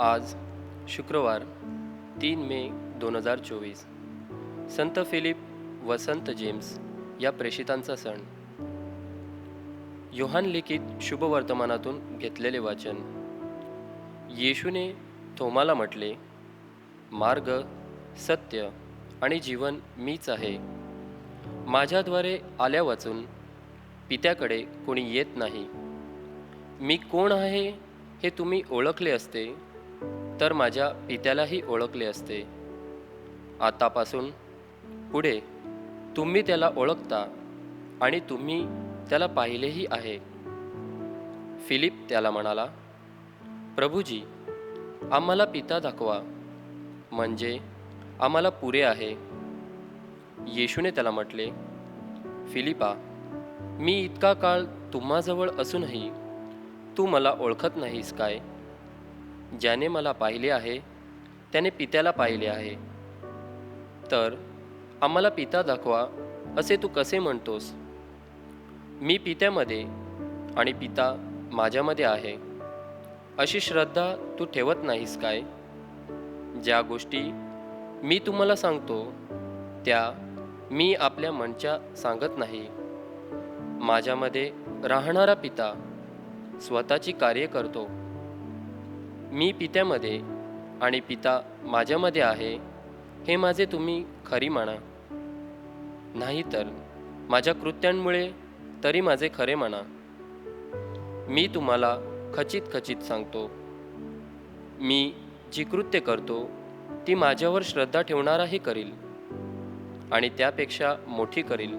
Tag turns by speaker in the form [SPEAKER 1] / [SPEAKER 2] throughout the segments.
[SPEAKER 1] आज शुक्रवार तीन मे दोन हजार चोवीस. संत फिलिप व संत जेम्स या प्रेषितांचा सण. योहान लिखित शुभवर्तमानातून घेतलेले वाचन. येशूने थोमाला म्हटले मार्ग सत्य आणि जीवन मीच आहे. माझ्याद्वारे आल्या वाचून पित्याकडे कोणी येत नाही. मी कोण आहे हे तुम्ही ओळखले असते? तर माझ्या पित्यालाही ओळखले असते. आतापासून पुढे तुम्ही त्याला ओळखता आणि तुम्ही त्याला पाहिलेही आहे. फिलिप त्याला म्हणाला प्रभूजी आम्हाला पिता दाखवा. म्हणजे आम्हाला पुरे आहे. येशूने त्याला म्हटले फिलिपा मी इतका काळ तुम्हाजवळ असूनही तू मला ओळखत नाहीस काय? ज्याने मला पाहिले आहे त्याने पित्याला पाहिले आहे. तर आम्हाला पिता दाखवा असे तू कसे म्हणतोस? मी पित्यामध्ये आणि पिता माझ्यामध्ये आहे. अशी श्रद्धा तू ठेवत नाहीस काय? ज्या गोष्टी मी तुम्हाला सांगतो त्या मी आपल्या मनच्या सांगत नाही. माझ्यामध्ये राहणारा पिता स्वतःची कार्य करतो. मी पित्यामध्ये आणि पिता माझ्यामध्ये आहे हे माझे तुम्ही खरी माना. नाही तर माझ्या कृत्यांमुळे तरी माझे खरे म्हणा मी तुम्हाला खचित खचित सांगतो. मी जी कृत्य करतो ती माझ्यावर श्रद्धा ठेवणाराही करील आणि त्यापेक्षा मोठी करील.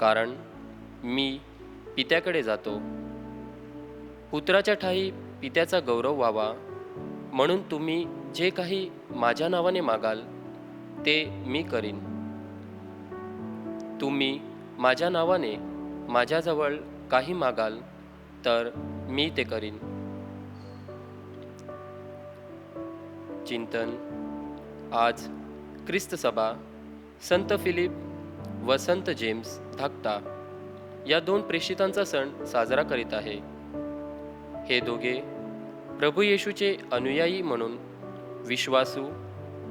[SPEAKER 1] कारण मी पित्याकडे जातो. पुत्राच्या ठाई पित्याचा गौरव व्हावा. म्हणून तुम्ही जे काही माझ्या नावाने मागाल ते मी करीन. तुम्ही माझ्या नावाने माझ्याजवळ काही मागाल तर मी ते करीन. चिंतन. आज ख्रिस्त सभा संत फिलिप व संत जेम्स धाकटा या दोन प्रेषितांचा सण साजरा करीत आहे. हे दोघे प्रभू येशूचे अनुयायी म्हणून विश्वासू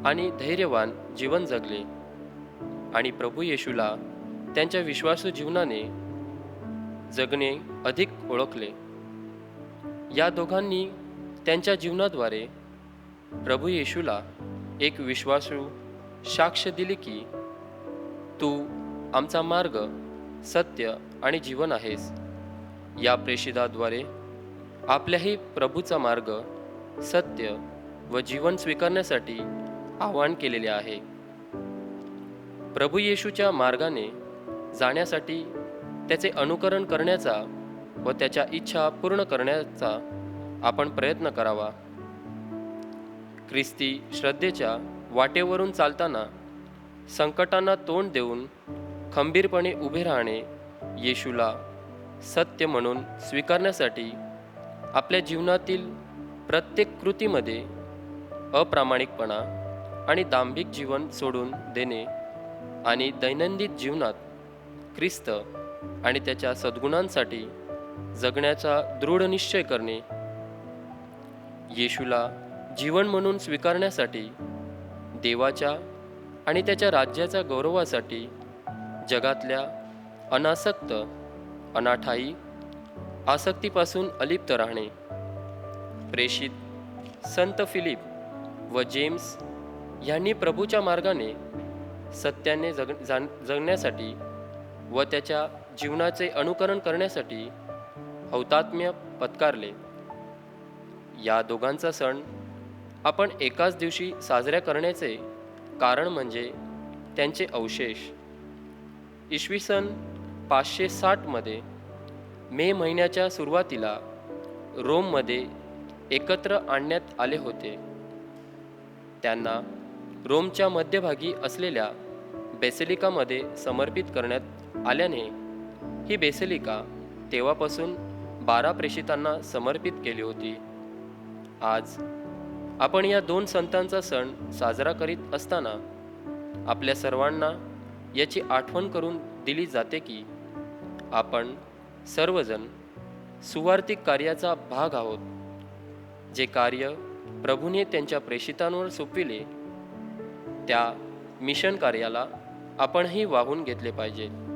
[SPEAKER 1] आणि धैर्यवान जीवन जगले. आणि प्रभू येशूला त्यांच्या विश्वासू जीवनाने जगणे अधिक ओळखले. या दोघांनी त्यांच्या जीवनाद्वारे प्रभू येशूला एक विश्वासू साक्ष दिली की तू आमचा मार्ग सत्य आणि जीवन आहेस. या प्रेषिताद्वारे आपल्याही प्रभूचा मार्ग सत्य व जीवन स्वीकारण्यासाठी आवाहन केलेले आहे. प्रभू येशूच्या मार्गाने जाण्यासाठी त्याचे अनुकरण करण्याचा व त्याच्या इच्छा पूर्ण करण्याचा आपण प्रयत्न करावा. ख्रिस्ती श्रद्धेच्या वाटेवरून चालताना संकटांना तोंड देऊन खंबीरपणे उभे राहणे येशूला सत्य म्हणून स्वीकारण्यासाठी आपल्या जीवनातील प्रत्येक कृतीमध्ये अप्रामाणिकपणा आणि दांभिक जीवन सोडून देणे आणि दैनंदिन जीवनात ख्रिस्त आणि त्याच्या सद्गुणांसाठी जगण्याचा दृढ निश्चय करणे येशूला जीवन म्हणून स्वीकारण्यासाठी देवाच्या आणि त्याच्या राज्याच्या गौरवासाठी जगातल्या अनासक्त अनाठाई आसक्तीपासून अलिप्त राहणे. प्रेषित संत फिलिप व जेम्स यांनी प्रभूच्या मार्गाने सत्याने जग जाण जगण्यासाठी व त्याच्या जीवनाचे अनुकरण करण्यासाठी हौतात्म्य पत्कारले. या दोघांचा सण आपण एकाच दिवशी साजऱ्या करण्याचे कारण म्हणजे त्यांचे अवशेष. इसवी सन पाचशे साठमध्ये मे महिन्याच्या सुरुवातीला रोममध्ये एकत्र आणण्यात आले होते. त्यांना रोमच्या मध्यभागी असलेल्या बेसिलिकामध्ये समर्पित करण्यात आल्याने ही बेसिलिका तेव्हापासून बारा प्रेषितांना समर्पित केली होती. आज आपण या दोन संतांचा सण साजरा करीत असताना आपल्या सर्वांना याची आठवण करून दिली जाते की आपण सर्वजण सुवार्थिक कार्याचा भाग आहोत जे कार्य प्रभूने त्यांच्या प्रेषितांवर सोपविले त्या मिशन कार्याला आपणही वाहून घेतले पाहिजे.